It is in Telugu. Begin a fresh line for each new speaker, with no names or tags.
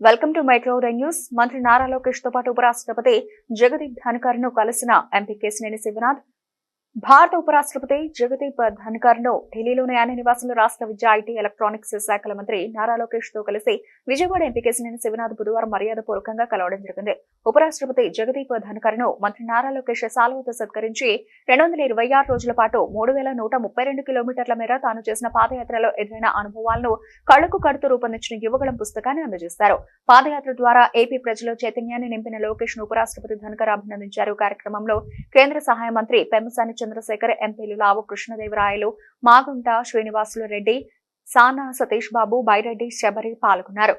Welcome to micro news. మంత్రి నారా లోకేష్తో పాటు ఉపరాష్ట్రపతి జగదీప్ ధన్కర్ను కలిసిన ఎంపీ కేసినేని శివనాథ్ భారత ఉపరాష్ట్రపతి జగదీప్ ధన్కర్ను ఢిల్లీలోని ఆయన నివాసంలో రాష్ట్ర విద్యా ఐటీ ఎలక్ట్రానిక్స్ శాఖల మంత్రి నారా లోకేష్తో కలిసి విజయవాడ ఎంపీ కేసినేని శివనాథ్ బుధవారం మర్యాదపూర్వకంగా కలవడం జరిగింది. ఉపరాష్ట్రపతి జగదీప్ ధన్కర్ను మంత్రి నారా లోకేష్ సాల్వతో సత్కరించి రెండు వందల ఇరవై ఆరు రోజుల పాటు మూడు వేల నూట ముప్పై రెండు కిలోమీటర్ల మేర తాను చేసిన పాదయాత్రలో ఎదురైన అనుభవాలను కళ్ళకు కడుతూ రూపొందించిన యువగళం పుస్తకాన్ని అందజేస్తారు. పాదయాత్ర ద్వారా ఏపీ ప్రజలు చైతన్యాన్ని నింపిన లోకేష్ను ఉపరాష్ట్రపతి ధన్కర్ అభినందించారు. కార్యక్రమంలో కేంద్ర సహాయ మంత్రి పెమ్మసాని చంద్రశేఖర్ ఎంపీలు లావు కృష్ణదేవరాయలు మాగుంట శ్రీనివాసులు రెడ్డి సానా సతీష్ బాబు బైరెడ్డి శబరి పాల్గొన్నారు.